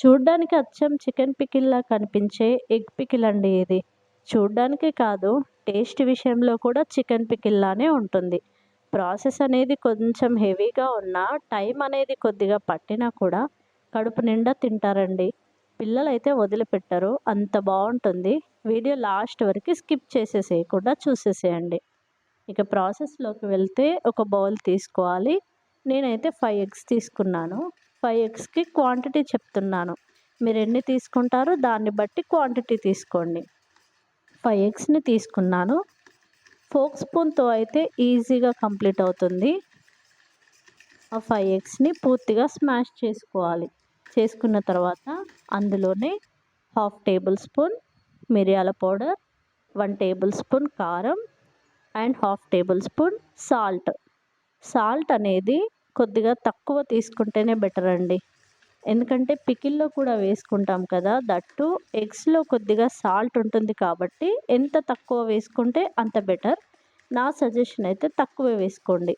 చూడ్డానికి అచ్చం చికెన్ పికిల్లా కనిపించే ఎగ్ పికిల్ అండి ఇది. చూడ్డానికి కాదు టేస్ట్ విషయంలో కూడా చికెన్ పికిల్లానే ఉంటుంది. ప్రాసెస్ అనేది కొంచెం హెవీగా ఉన్నా టైం అనేది కొద్దిగా పట్టినా కూడా కడుపు నిండా తింటారండి. పిల్లలైతే వదిలిపెట్టరు అంత బాగుంటుంది. వీడియో లాస్ట్ వరకు స్కిప్ చేసేసేయకుండా చూసేసేయండి. ఇక ప్రాసెస్లోకి వెళ్తే ఒక బౌల్ తీసుకోవాలి. నేనైతే ఫైవ్ ఎగ్స్ తీసుకున్నాను. ఫైవ్ ఎగ్స్కి క్వాంటిటీ చెప్తున్నాను. మీరు ఎన్ని తీసుకుంటారో దాన్ని బట్టి క్వాంటిటీ తీసుకోండి. ఫైవ్ ఎగ్స్ని తీసుకున్నాను. ఫోక్ స్పూన్తో అయితే ఈజీగా కంప్లీట్ అవుతుంది. ఆ ఫైవ్ ఎగ్స్ని పూర్తిగా స్మాష్ చేసుకోవాలి. చేసుకున్న తర్వాత అందులోనే హాఫ్ టేబుల్ స్పూన్ మిరియాల పౌడర్ వన్ టేబుల్ స్పూన్ కారం and half tablespoon salt. Salt అనేది కొద్దిగా తక్కువ తీసుకుంటేనే బెటర్ అండి. ఎందుకంటే పికిల్లో కూడా వేసుకుంటాం కదా దట్టు ఎగ్స్లో కొద్దిగా సాల్ట్ ఉంటుంది కాబట్టి ఎంత తక్కువ వేసుకుంటే అంత బెటర్. నా సజెషన్ అయితే తక్కువ వేసుకోండి.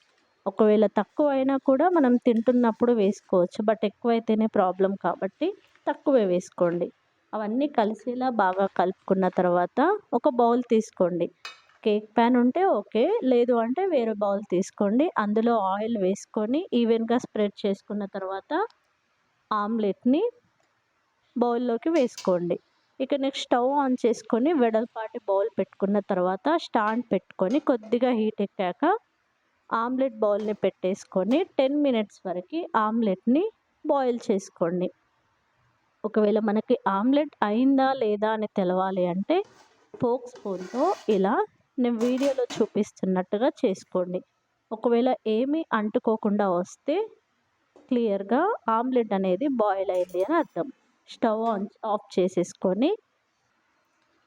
ఒకవేళ తక్కువ అయినా కూడా మనం తింటున్నప్పుడు వేసుకోవచ్చు బట్ ఎక్కువైతేనే ప్రాబ్లం కాబట్టి తక్కువే వేసుకోండి. అవన్నీ కలిసేలా బాగా కలుపుకున్న తర్వాత ఒక బౌల్ తీసుకోండి. కేక్ ప్యాన్ ఉంటే ఓకే. లేదు అంటే వేరే బౌల్ తీసుకోండి. అందులో ఆయిల్ వేసుకొని ఈవెన్గా స్ప్రెడ్ చేసుకున్న తర్వాత ఆమ్లెట్ని బౌల్లోకి వేసుకోండి. ఇక నెక్స్ట్ స్టవ్ ఆన్ చేసుకొని వెడల్పాటి బౌల్ పెట్టుకున్న తర్వాత స్టాండ్ పెట్టుకొని కొద్దిగా హీట్ ఎక్కాక ఆమ్లెట్ బౌల్ని పెట్టేసుకొని టెన్ మినిట్స్ వరకు ఆమ్లెట్ని బాయిల్ చేసుకోండి. ఒకవేళ మనకి ఆమ్లెట్ అయిందా లేదా అని తెలవాలి అంటే ఫోక్ స్పూన్తో ఇలా నేను వీడియోలో చూపిస్తున్నట్టుగా చేసుకోండి. ఒకవేళ ఏమీ అంటుకోకుండా వస్తే క్లియర్గా ఆమ్లెట్ అనేది బాయిల్ అయింది అని అర్థం. స్టవ్ ఆన్ ఆఫ్ చేసేసుకొని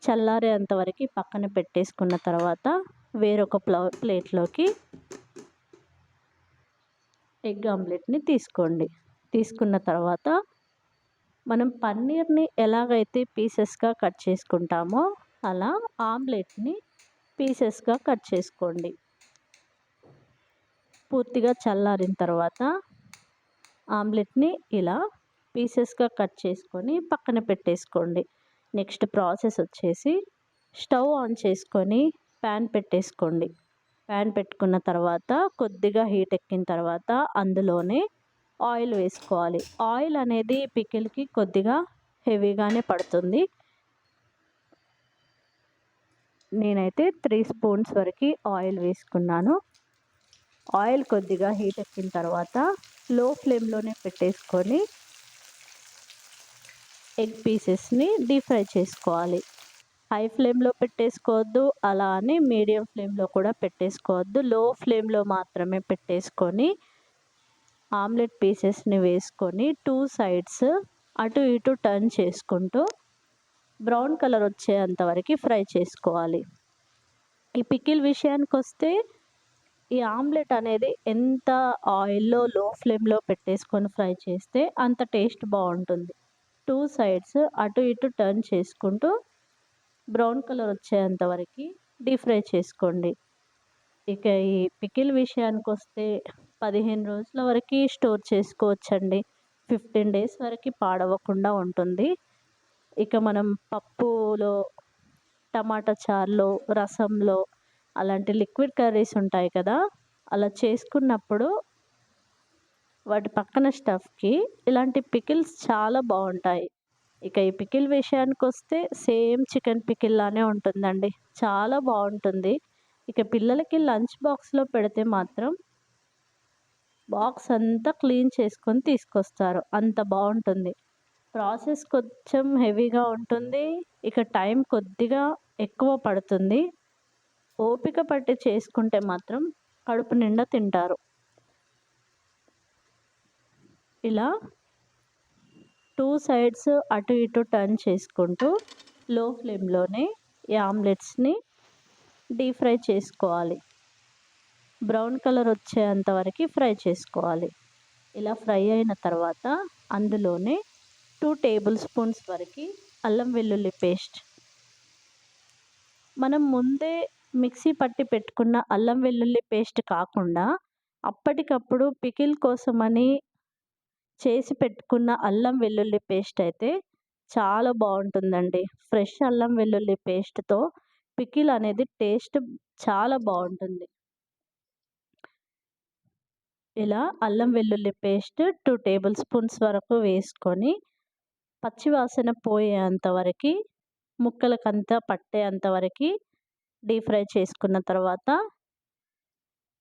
చల్లారేంతవరకు పక్కన పెట్టేసుకున్న తర్వాత వేరొక ప్లా ప్లేట్లోకి ఎగ్ ఆమ్లెట్ని తీసుకోండి. తీసుకున్న తర్వాత మనం పన్నీర్ని ఎలాగైతే పీసెస్గా కట్ చేసుకుంటామో అలా ఆమ్లెట్ని పీసెస్గా కట్ చేసుకోండి. పూర్తిగా చల్లారిన తర్వాత ఆమ్లెట్ని ఇలా పీసెస్గా కట్ చేసుకొని పక్కన పెట్టేసుకోండి. నెక్స్ట్ ప్రాసెస్ వచ్చేసి స్టవ్ ఆన్ చేసుకొని ప్యాన్ పెట్టేసుకోండి. ప్యాన్ పెట్టుకున్న తర్వాత కొద్దిగా హీట్ ఎక్కిన తర్వాత అందులోనే ఆయిల్ వేసుకోవాలి. ఆయిల్ అనేది పికిల్కి కొద్దిగా హెవీగానే పడుతుంది. నేనైతే త్రీ స్పూన్స్ వరకు ఆయిల్ వేసుకున్నాను. ఆయిల్ కొద్దిగా హీట్ ఎక్కిన తర్వాత లో ఫ్లేమ్లోనే పెట్టేసుకొని ఎగ్ పీసెస్ని డీప్ ఫ్రై చేసుకోవాలి. హై ఫ్లేమ్లో పెట్టేసుకోవద్దు అలా అని మీడియం ఫ్లేమ్లో కూడా పెట్టేసుకోవద్దు. లో ఫ్లేమ్లో మాత్రమే పెట్టేసుకొని ఆమ్లెట్ పీసెస్ని వేసుకొని టూ సైడ్స్ అటు ఇటు టర్న్ చేసుకుంటూ బ్రౌన్ కలర్ వచ్చేంత వరకు ఫ్రై చేసుకోవాలి. ఈ పికిల్ విషయానికి వస్తే ఈ ఆమ్లెట్ అనేది ఎంత ఆయిల్లో లో ఫ్లేమ్లో పెట్టేసుకొని ఫ్రై చేస్తే అంత టేస్ట్ బాగుంటుంది. టూ సైడ్స్ అటు ఇటు టర్న్ చేసుకుంటూ బ్రౌన్ కలర్ వచ్చేంత వరకు డీప్ ఫ్రై చేసుకోండి. ఇక ఈ పికిల్ విషయానికి వస్తే పదిహేను రోజుల వరకు స్టోర్ చేసుకోవచ్చండి. ఫిఫ్టీన్ డేస్ వరకు పాడవకుండా ఉంటుంది. ఇక మనం పప్పులో టమాటా చారులో రసంలో అలాంటి లిక్విడ్ కర్రీస్ ఉంటాయి కదా అలా చేసుకున్నప్పుడు వాటి పక్కన స్టఫ్కి ఇలాంటి పికిల్స్ చాలా బాగుంటాయి. ఇక ఈ పికిల్ విషయానికి వస్తే సేమ్ చికెన్ పికిల్ లానే ఉంటుందండి. చాలా బాగుంటుంది. ఇక పిల్లలకి లంచ్ బాక్స్లో పెడితే మాత్రం బాక్స్ అంతా క్లీన్ చేసుకొని తీసుకొస్తారు. అంత బాగుంటుంది. ప్రాసెస్ కొంచెం హెవీగా ఉంటుంది. ఇక టైం కొద్దిగా ఎక్కువ పడుతుంది. ఓపిక పట్టి చేసుకుంటే మాత్రం కడుపు నిండా తింటారు. ఇలా టూ సైడ్స్ అటు ఇటు టర్న్ చేసుకుంటూ లో ఫ్లేమ్లోనే ఈ ఆమ్లెట్స్ని డీప్ ఫ్రై చేసుకోవాలి. బ్రౌన్ కలర్ వచ్చేంత వరకు ఫ్రై చేసుకోవాలి. ఇలా ఫ్రై అయిన తర్వాత అందులోనే టూ టేబుల్ స్పూన్స్ వరకు అల్లం వెల్లుల్లి పేస్ట్ మనం ముందే మిక్సీ పట్టి పెట్టుకున్న అల్లం వెల్లుల్లి పేస్ట్ కాకుండా అప్పటికప్పుడు పికిల్ కోసమని చేసి పెట్టుకున్న అల్లం వెల్లుల్లి పేస్ట్ అయితే చాలా బాగుంటుందండి. ఫ్రెష్ అల్లం వెల్లుల్లి పేస్ట్తో పికిల్ అనేది టేస్ట్ చాలా బాగుంటుంది. ఇలా అల్లం వెల్లుల్లి పేస్ట్ టూ టేబుల్ స్పూన్స్ వరకు వేసుకొని పచ్చివాసన పోయేంత వరకు ముక్కలకంతా పట్టేంత వరకు డీప్ ఫ్రై చేసుకున్న తర్వాత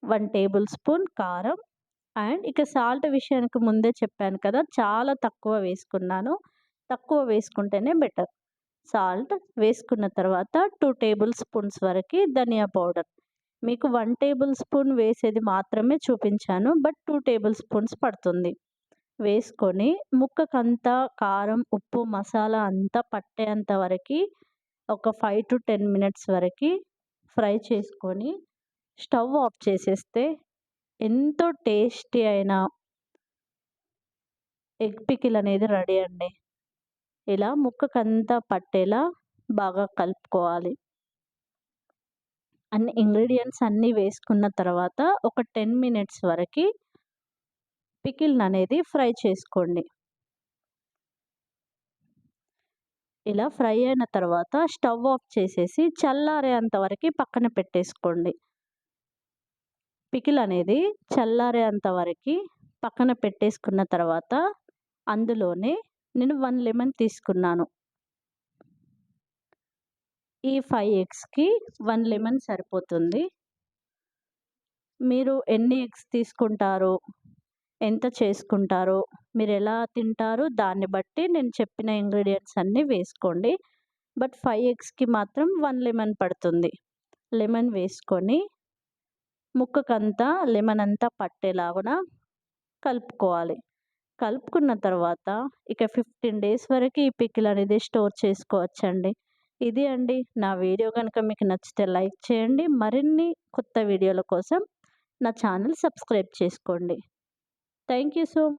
వన్ టేబుల్ స్పూన్ కారం అండ్ ఇక సాల్ట్ విషయానికి ముందే చెప్పాను కదా చాలా తక్కువ వేసుకున్నాను. తక్కువ వేసుకుంటేనే బెటర్. సాల్ట్ వేసుకున్న తర్వాత టూ టేబుల్ స్పూన్స్ వరకు ధనియా పౌడర్. మీకు వన్ టేబుల్ స్పూన్ వేసేది మాత్రమే చూపించాను బట్ టూ టేబుల్ స్పూన్స్ పడుతుంది. వేసుకొని ముక్కకంతా కారం ఉప్పు మసాలా అంతా పట్టేంత వరకు ఒక ఫైవ్ టు టెన్ మినిట్స్ వరకు ఫ్రై చేసుకొని స్టవ్ ఆఫ్ చేసేస్తే ఎంతో టేస్టీ అయిన ఎగ్ పికిల్ అనేది రెడీ అండి. ఇలా ముక్కకంతా పట్టేలా బాగా కలుపుకోవాలి. అన్ని ఇంగ్రీడియంట్స్ అన్నీ వేసుకున్న తర్వాత ఒక టెన్ మినిట్స్ వరకు పికిల్ అనేది ఫ్రై చేసుకోండి. ఇలా ఫ్రై అయిన తర్వాత స్టవ్ ఆఫ్ చేసేసి చల్లారేంత వరకు పక్కన పెట్టేసుకోండి. పికిల్ అనేది చల్లారేంత వరకు పక్కన పెట్టేసుకున్న తర్వాత అందులోనే నేను వన్ లెమన్ తీసుకున్నాను. ఈ ఫైవ్ ఎగ్స్కి వన్ లెమన్ సరిపోతుంది. మీరు ఎన్ని ఎగ్స్ తీసుకుంటారు? ఎంత చేసుకుంటారో మీరు ఎలా తింటారో దాన్ని బట్టి నేను చెప్పిన ఇంగ్రీడియంట్స్ అన్నీ వేసుకోండి. బట్ ఫైవ్ ఎగ్స్కి మాత్రం వన్ లెమన్ పడుతుంది. లెమన్ వేసుకొని ముక్కకంతా లెమన్ అంతా పట్టేలాగా కలుపుకోవాలి. కలుపుకున్న తర్వాత ఇక ఫిఫ్టీన్ డేస్ వరకు ఈ పికిల్ అనేది స్టోర్ చేసుకోవచ్చండి. ఇది అండి. నా వీడియో కనుక మీకు నచ్చితే లైక్ చేయండి. మరిన్ని కొత్త వీడియోల కోసం నా ఛానల్ సబ్స్క్రైబ్ చేసుకోండి. Thank you so